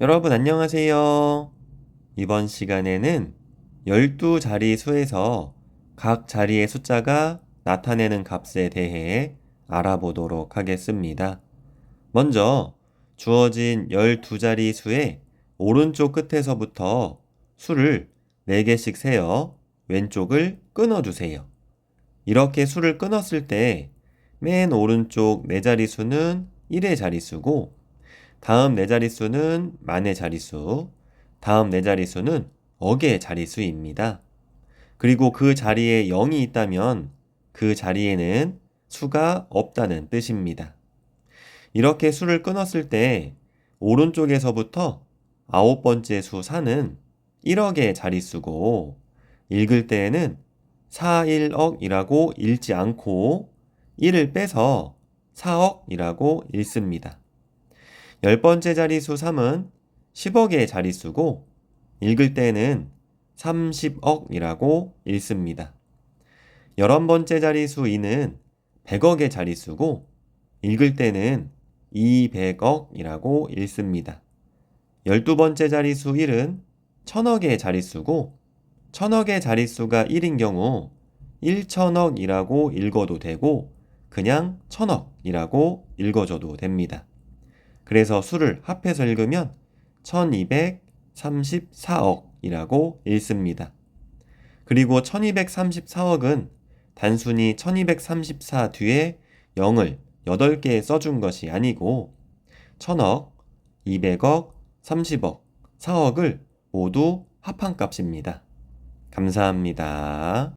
여러분 안녕하세요. 이번 시간에는 12자리 수에서 각 자리의 숫자가 나타내는 값에 대해 알아보도록 하겠습니다. 먼저 주어진 12자리 수의 오른쪽 끝에서부터 수를 4개씩 세어 왼쪽을 끊어주세요. 이렇게 수를 끊었을 때 맨 오른쪽 네 자릿수는 1의 자릿수고 다음 네 자릿수는 만의 자릿수, 다음 네 자릿수는 억의 자릿수입니다. 그리고 그 자리에 0이 있다면 그 자리에는 수가 없다는 뜻입니다. 이렇게 수를 끊었을 때 오른쪽에서부터 아홉 번째 수 4는 1억의 자릿수고 읽을 때에는 4, 1억이라고 읽지 않고 1을 빼서 4억이라고 읽습니다. 열 번째 자릿수 3은 10억의 자릿수고 읽을 때는 30억이라고 읽습니다. 열한 번째 자릿수 2는 100억의 자릿수고 읽을 때는 200억이라고 읽습니다. 열두 번째 자릿수 1은 천억의 자릿수고 천억의 자릿수가 1인 경우 1천억이라고 읽어도 되고 그냥 천억이라고 읽어줘도 됩니다. 그래서 수를 합해서 읽으면 1234억이라고 읽습니다. 그리고 1234억은 단순히 1234 뒤에 0을 8개 써준 것이 아니고 1000억, 200억, 30억, 4억을 모두 합한 값입니다. 감사합니다.